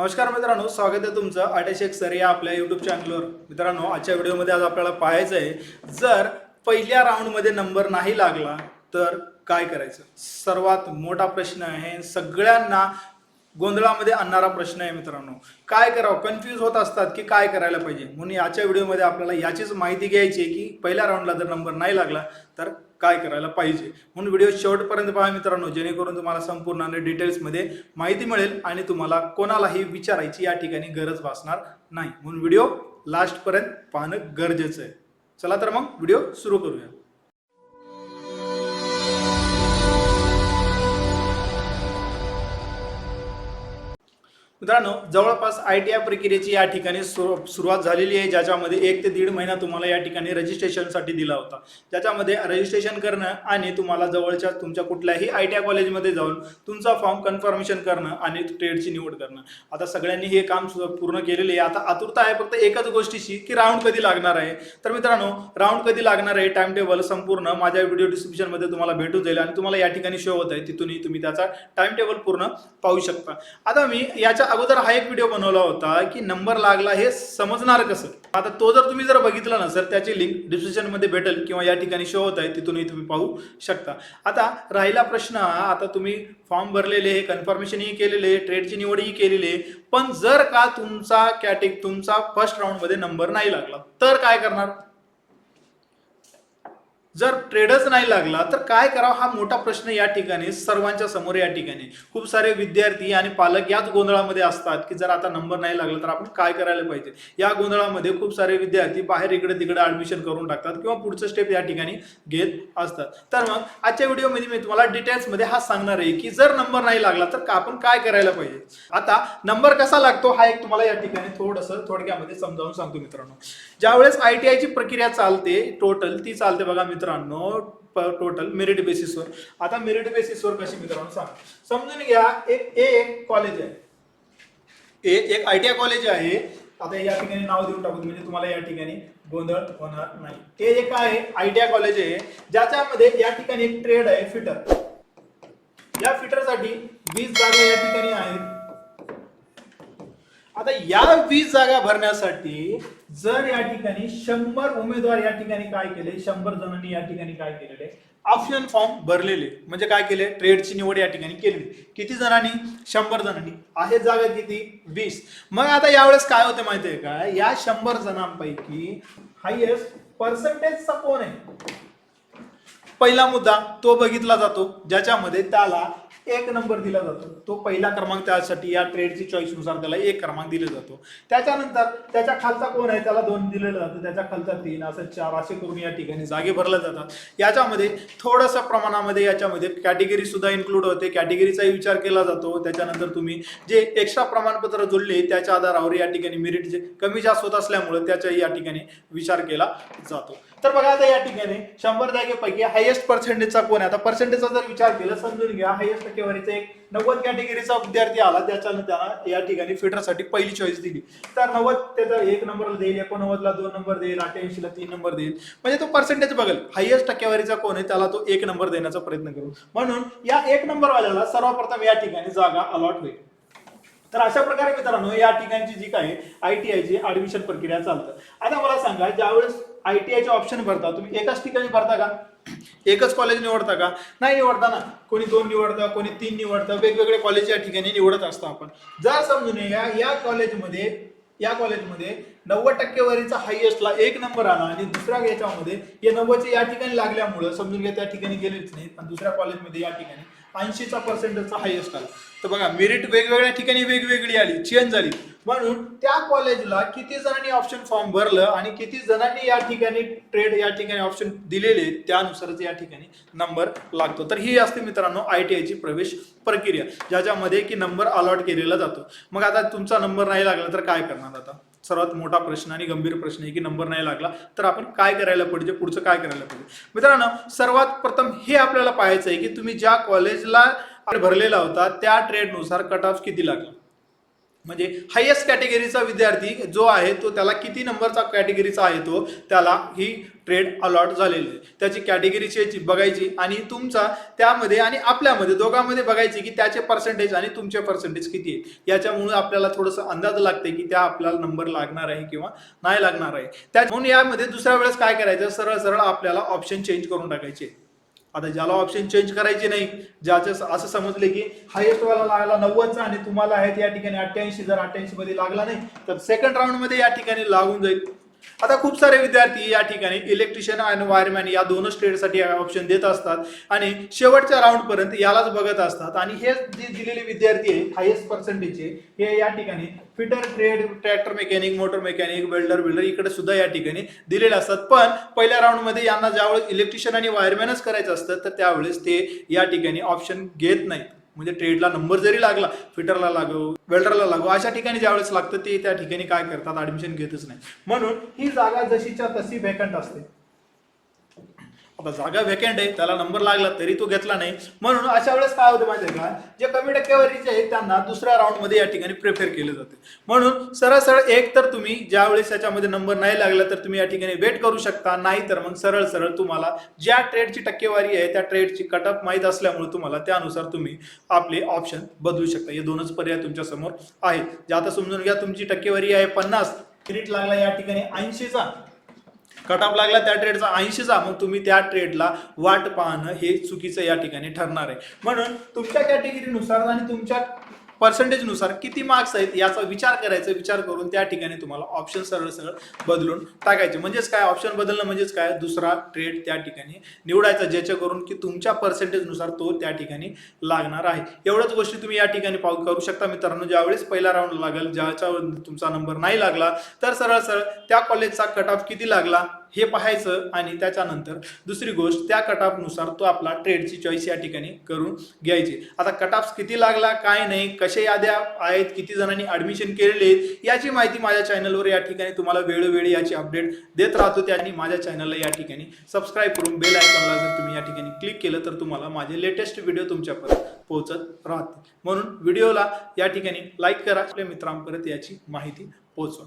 नमस्कार मित्रांनो स्वागत आहे तुमचं अटेशेक सर या आपल्या यूट्यूब चॅनलवर मित्रांनो आजच्या व्हिडिओमध्ये आज आपल्याला पाहायचं आहे जर पहिल्या राऊंडमध्ये नंबर नाही लागला तर काय करायचं? सर्वात मोठा प्रश्न आहे सगळ्यांना गोंधळामध्ये आणणारा प्रश्न आहे मित्रांनो. काय करावं? कन्फ्यूज होत असतात की काय करायला पाहिजे? म्हणून याच्या व्हिडिओमध्ये आपल्याला याचीच माहिती घ्यायची आहे की पहिल्या राऊंडला जर नंबर नाही लागला तर काय करायला पाहिजे? म्हणून व्हिडिओ शेवटपर्यंत पहा मित्रांनो जेणेकरून तुम्हाला संपूर्ण डिटेल्समध्ये माहिती मिळेल आणि तुम्हाला कोणालाही विचारायची या ठिकाणी गरज भासणार नाही. म्हणून व्हिडिओ लास्टपर्यंत पाहणं गरजेचं आहे. चला तर मग व्हिडिओ सुरू करूया. मित्रांनो जवळपास आय टी आय प्रक्रियेची या ठिकाणी सुरु- सुरुवात झालेली आहे ज्याच्यामध्ये एक ते दीड महिना तुम्हाला या ठिकाणी रजिस्ट्रेशनसाठी दिला होता. ज्याच्यामध्ये रजिस्ट्रेशन करणं आणि तुम्हाला जवळच्या तुमच्या कुठल्याही आय टी आय कॉलेजमध्ये जाऊन तुमचा फॉर्म कन्फर्मेशन करणं आणि ट्रेडची निवड करणं. आता सगळ्यांनी हे काम सु- पूर्ण केलेले आहे. आता आतुरता आहे फक्त एकच गोष्टीची की राऊंड कधी लागणार आहे. तर मित्रांनो राऊंड कधी लागणार आहे टाइम टेबल संपूर्ण माझ्या व्हिडिओ डिस्क्रिप्शनमध्ये तुम्हाला भेटून जाईल आणि तुम्हाला या ठिकाणी शो होत आहे. तिथूनही तुम्ही त्याचा टाइम टेबल पूर्ण पाहू शकता. आता मी याच्या अगोदर हा एक व्हिडिओ बनवला होता की नंबर लागला हे समजणार कसं? आता तो जर तुम्ही जर बघितला ना सर त्याची लिंक डिस्क्रिप्शनमध्ये भेटेल किंवा या ठिकाणी शो होत आहे तिथूनही तुम्ही पाहू शकता. आता राहिला प्रश्न हा, आता तुम्ही फॉर्म भरलेले आहे कन्फर्मेशनही केलेले ट्रेडची निवडही केलेली आहे पण जर का तुमचा कॅटेक तुमचा फर्स्ट राऊंडमध्ये नंबर नाही लागला तर काय करणार? जर ट्रेडच नाही लागला तर काय करावं? हा मोठा प्रश्न या ठिकाणी सर्वांच्या समोर या ठिकाणी. खूप सारे विद्यार्थी आणि पालक याच गोंधळामध्ये असतात की जर आता नंबर नाही लागला तर आपण काय करायला पाहिजे? या गोंधळामध्ये खूप सारे विद्यार्थी बाहेर इकडे तिकडे ऍडमिशन करून टाकतात किंवा पुढचं स्टेप या ठिकाणी घेत असतात. तर मग आजच्या व्हिडिओमध्ये मी तुम्हाला डिटेल्समध्ये हा सांगणार आहे की जर नंबर नाही लागला तर आपण काय करायला पाहिजे? आता नंबर कसा लागतो? हा एक तुम्हाला या ठिकाणी थोडंसं थोडक्यामध्ये समजावून सांगतो मित्रांनो. ज्यावेळेस आय टी आयची प्रक्रिया चालते टोटल ती चालते बघा मित्रांनो. टोटल मेरिट बेसिसवर आता मेरिट बेसिसवर कशी मित्रांनो सांग? समजून घ्या एक ए एक कॉलेज आहे. ए एक आय टी आय कॉलेज आहे. आता या ठिकाणी नाव देऊन टाकू म्हणजे तुम्हाला या ठिकाणी गोंधळ होणार नाही. ते एक आहे आय टी आय कॉलेज आहे ज्याच्यामध्ये या ठिकाणी एक ट्रेड आहे फिटर या फिटरसाठी वीस जागा या ठिकाणी आहेत. आता या वीस जागा भरण्यासाठी जर या ठिकाणी शंभर उमेदवार या ठिकाणी काय केले शंभर जणांनी या ठिकाणी काय केलेले? ऑप्शन फॉर्म भरलेले. म्हणजे काय केले? ट्रेडची निवड या ठिकाणी केलेली. किती जणांनी? शंभर जणांनी. आहे जागा किती? वीस. मग आता यावेळेस काय होते माहितीये का? या शंभर जणांपैकी हायएस्ट पर्सेंटेजचा कोण आहे? पहिला मुद्दा तो बघितला जातो ज्याच्यामध्ये त्याला एक नंबर दिला जातो. तो पहिला क्रमांक त्यासाठी या ट्रेडची चॉईसनुसार त्याला एक क्रमांक दिला जातो. त्याच्यानंतर त्याच्या खालचा कोण आहे? त्याला दोन दिलेलं जातं. त्याच्या खालचा तीन असं चार असे करून या ठिकाणी जागे भरल्या जातात. याच्यामध्ये थोडंसं प्रमाणामध्ये याच्यामध्ये कॅटेगरी सुद्धा इन्क्लूड होते. कॅटेगरीचाही विचार केला जातो. त्याच्यानंतर तुम्ही जे एक्स्ट्रा प्रमाणपत्र जोडले त्याच्या आधारावर या ठिकाणी मेरिट जे कमी जास्त होत असल्यामुळे त्याचाही या ठिकाणी विचार केला जातो. तर बघा आता या ठिकाणी शंभर जागेपैकी हायेस्ट पर्सेंटेजचा कोण आहे? आता पर्सेंटेजचा जर विचार केला समजून घ्या हायेस्ट टक्केवारीचा एक नव्वद कॅटेगरीचा विद्यार्थी आला त्याच्यानं त्याला या ठिकाणी फिटरसाठी पहिली चॉईस दिली. तर नव्वद त्याचा एक नंबरला देईल एकोणनव्वदला दोन नंबर देईल अठ्ठ्याऐंशीला तीन नंबर देईल. म्हणजे तो पर्सेंटेज बघेल. हायेस्ट टक्केवारीचा कोण आहे त्याला तो एक नंबर देण्याचा प्रयत्न करू. म्हणून या एक नंबर वाल्याला सर्वप्रथम या ठिकाणी जागा अलॉट होईल. तर अशा प्रकारे मित्रांनो या ठिकाणची जी काही आय टी आयची ऍडमिशन प्रक्रिया चालतं. आता मला सांगा ज्यावेळेस आय टी आयचे ऑप्शन भरता तुम्ही एकाच ठिकाणी भरता का? एकच कॉलेज निवडता का? नाही निवडता ना. कोणी दोन निवडतं कोणी तीन निवडतं वेगवेगळे कॉलेज या ठिकाणी निवडत असतो आपण. जर समजून या या कॉलेजमध्ये या कॉलेजमध्ये नव्वद टक्केवारीचा हायएस्टला एक नंबर आला आणि दुसऱ्या याच्यामध्ये हे नव्वदचे या ठिकाणी लागल्यामुळं समजून घ्या त्या ठिकाणी गेलेच नाही आणि दुसऱ्या कॉलेजमध्ये या ठिकाणी ऐंशीचा पर्सेंटेजचा हायेस्ट आला तर बघा मेरिट वेगवेगळ्या ठिकाणी वेगवेगळी आली चेंज झाली. म्हणून त्या कॉलेजला किती जणांनी ऑप्शन फॉर्म भरलं आणि किती जणांनी या ठिकाणी ट्रेड या ठिकाणी ऑप्शन दिलेले त्यानुसारच या ठिकाणी नंबर लागतो. तर ही असते मित्रांनो आय टी आयची प्रवेश प्रक्रिया ज्याच्यामध्ये की नंबर अलॉट केलेला जातो. मग आता तुमचा नंबर नाही लागला तर काय करणार आता? सर्वात मोठा प्रश्न आणि गंभीर प्रश्न आहे की नंबर नाही लागला तर आपण काय करायला पाहिजे पुढचं काय करायला पाहिजे? मित्रांनो सर्वात प्रथम हे आपल्याला पाहायचं आहे की तुम्ही ज्या कॉलेजला भरलेला होता त्या ट्रेडनुसार कट ऑफ किती लागला? म्हणजे हायेस्ट कॅटेगरीचा विद्यार्थी जो आहे तो त्याला किती नंबरचा कॅटेगरीचा आहे तो त्याला ही ट्रेड अलॉट झालेली आहे. त्याची कॅटेगरी बघायची आणि तुमचा त्यामध्ये आणि आपल्यामध्ये दोघांमध्ये बघायची की त्याचे पर्सेंटेज आणि तुमचे पर्सेंटेज किती आहे. याच्यामुळे आपल्याला थोडंसं अंदाज लागते की त्या आपल्याला नंबर लागणार आहे किंवा नाही लागणार आहे. त्या म्हणून यामध्ये दुसऱ्या वेळेस काय करायचं? सरळ सरळ आपल्याला ऑप्शन चेंज करून टाकायचे. आता ज्याला ऑप्शन चेंज करायचे नाही ज्याचं असं समजले की हायेस्ट वाला लागला नव्वदचा आणि तुम्हाला आहेत या ठिकाणी अठ्ठ्याऐंशी जर अठ्ठ्याऐंशी मध्ये लागला नाही तर सेकंड राऊंडमध्ये या ठिकाणी लागून जाईल. आता खूप सारे विद्यार्थी या ठिकाणी इलेक्ट्रिशियन आणि वायरमॅन या दोनच ट्रेडसाठी ऑप्शन देत असतात. आणि शेवटच्या राऊंडपर्यंत यालाच बघत असतात. आणि हे जे दिलेले विद्यार्थी आहेत हायेस्ट पर्सेंटेजचे हे या ठिकाणी fitter trade tractor mechanic motor mechanic welder builder इकडे सुद्धा या ठिकाणी दिलेले असतात. पण पहिल्या राऊंडमध्ये यांना ज्यावेळेस इलेक्ट्रिशियन आणि वायरमॅनच करायचं असतं तर त्यावेळेस ते या ठिकाणी ऑप्शन घेत नाहीत. म्हणजे ट्रेडला नंबर जरी लागला फिटरला लागो वेल्डरला लागो अशा ठिकाणी ज्यावेळेस लागतं ते त्या ठिकाणी काय करतात ऍडमिशन घेतच नाही. म्हणून ही जागा जशीच्या तशी व्हॅकंट असते. आता जागा व्हॅकंट आहे त्याला नंबर लागला तरी तो घेतला नाही. म्हणून अशा वेळेस काय होतं माहिती आहे का? जे कमी टक्केवारीचे आहेत त्यांना दुसऱ्या राऊंडमध्ये या ठिकाणी प्रेफर केले जाते. म्हणून सरळ सरळ एक तर तुम्ही ज्या वेळेस याच्यामध्ये नंबर नाही लागला तर तुम्ही या ठिकाणी वेट करू शकता. नाही तर मग सरळ सरळ तुम्हाला ज्या ट्रेडची टक्केवारी आहे त्या ट्रेडची कटअप माहीत असल्यामुळे तुम्हाला त्यानुसार तुम्ही आपले ऑप्शन बदलू शकता. हे दोनच पर्याय तुमच्यासमोर आहेत. जे आता समजून घ्या तुमची टक्केवारी आहे पन्नास क्रेडिट लागला या ठिकाणी ऐंशीचा. कट ऑफ लागला त्या ट्रेडचा ऐंशीचा. मग तुम्ही त्या ट्रेडला वाट पाहणं हे चुकीचं या ठिकाणी ठरणार आहे. म्हणून तुमच्या कॅटेगरीनुसार आणि तुमच्या पर्सेंटेजनुसार किती मार्क्स आहेत याचा विचार करायचा विचार करून त्या ठिकाणी तुम्हाला ऑप्शन सरळ सरळ बदलून टाकायचे. म्हणजेच काय? ऑप्शन बदलणं म्हणजेच काय? दुसरा ट्रेड त्या ठिकाणी निवडायचा ज्याच्याकरून की तुमच्या पर्सेंटेजनुसार तो त्या ठिकाणी लागणार आहे. एवढ्याच गोष्टी तुम्ही या ठिकाणी पाऊ करू शकता. मित्रांनो ज्यावेळेस पहिला राऊंड लागेल ज्याच्यावर तुमचा नंबर नाही लागला तर सरळ सरळ त्या कॉलेजचा कट ऑफ किती लागला? हे पाहायचं आणि त्याच्यानंतर दुसरी गोष्ट त्या कटापनुसार तो आपला ट्रेडची चॉईस या ठिकाणी करून घ्यायची. आता कटाप्स किती लागला काय नाही कसे याद्या आहेत किती जणांनी ऍडमिशन केलेले आहेत याची माहिती माझ्या चॅनलवर या ठिकाणी तुम्हाला वेळोवेळी याची अपडेट देत राहतो. त्यांनी माझ्या चॅनलला या ठिकाणी सबस्क्राईब करून बेल आयकॉनला जर तुम्ही या ठिकाणी क्लिक केलं तर तुम्हाला माझे लेटेस्ट व्हिडिओ तुमच्यापर्यंत पोहोचत राहते म्हणून व्हिडिओला या ठिकाणी लाईक करा. आपल्या मित्रांपर्यंत याची माहिती पोहोचवा.